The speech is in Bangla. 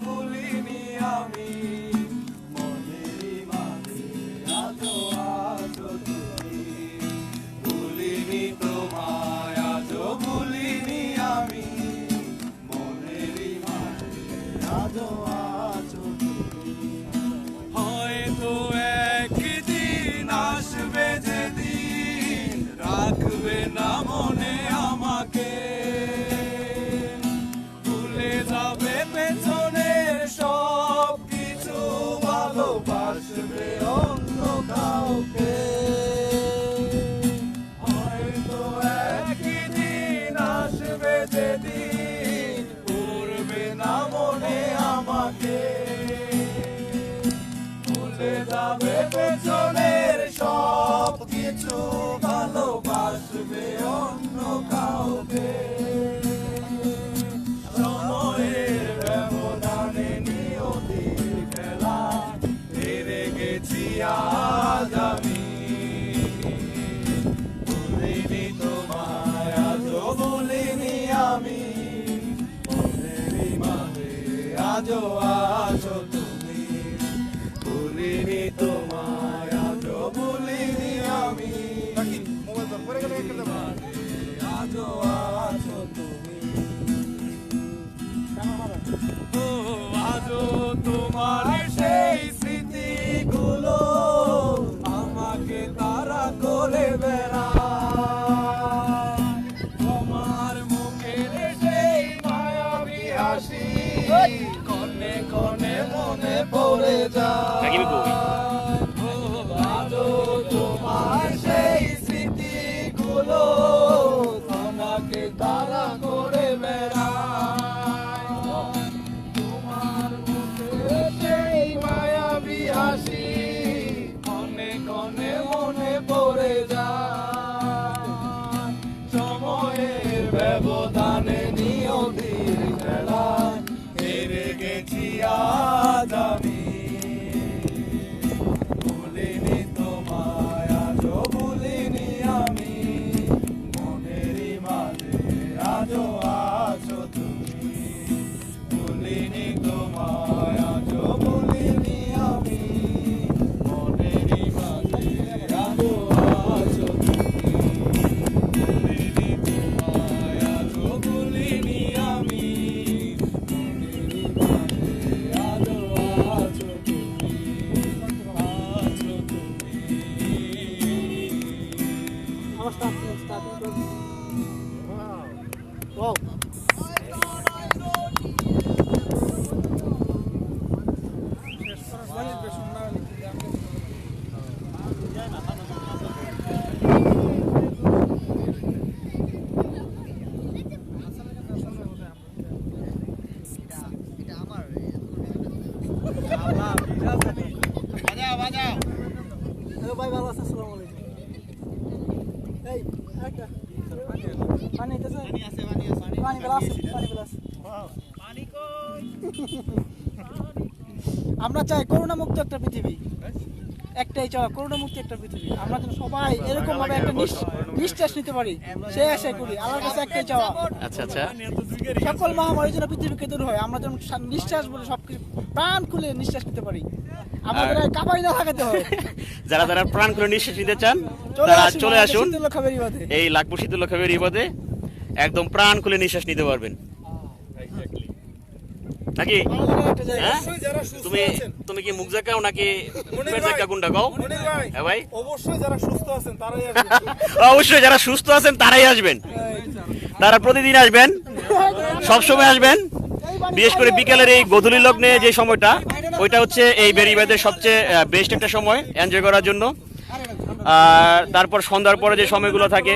ভুলিনি আমি। মনেরই মাঝে আজো আছো তুমি। ভুলিনি তোমায় আজো আমি। মনেরই মাঝে আজো আজ আমি ভুলিনি তোমায় আজও ভুলিনি আমি মনেরই মাঝে আজও আছো তুমি ভুলিনি তোমায় আজও ভুলিনি আমি আজও যায় সময়ের ব্যবধানে গেছি ভুলিনি তোমায় আজও ভুলিনি আমি মনেরই মাঝে আজও আছো তুমি ভুলিনি তোমায় আজও ভুলিনি আমি মনেরই মাঝে আজও আছো তুমি আছো তুমি হ্যালো ভাই ভালো আছেন আসসালামু আলাইকুম এই একটা পানি আছে পানি আছে পানি আছে পানি বেলা আছে পানি বেলা আছে পানি কই আমরা চাই করোনা মুক্ত একটা পৃথিবী। একটাই চাওয়া করোনা মুক্ত একটা পৃথিবী। আমরা যেন সবাই এরকম ভাবে একটা নিঃশ্বাস নিতে পারি। সে আশা করি আল্লাহর কাছে একটাই চাওয়া। আচ্ছা আচ্ছা। সকল মহামারী যেন পৃথিবীকে দূর হয় আমরা যেন নিঃশ্বাস বলে সবকিছু প্রাণ খুলে নিঃশ্বাস নিতে পারি। আমাদের আর না লাগাতে যারা যারা প্রাণ করে নিঃশ্বাস নিতে চান তারা চলে আসুন। এই লাখপুর শীতল খাবের একদম প্রাণ খুলে নিঃশ্বাস নিতে পারবেন। নাকি। হ্যাঁ তুমি তুমি কি মুখ জাকাও নাকি জাকা কও হ্যাঁ ভাই অবশ্যই যারা সুস্থ আছেন তারাই অবশ্যই যারা সুস্থ আছেন তারাই আসবেন তারা প্রতিদিন আসবেন সব সময় আসবেন বিশেষ করে বিকেলের এই গধূলি লগ্নে যে সময়টা ওইটা হচ্ছে এই বেরিবাদের সবচেয়ে বেস্ট একটা সময় এনজয় করার জন্য আর তারপর সন্ধ্যার পরে যে সময়গুলো থাকে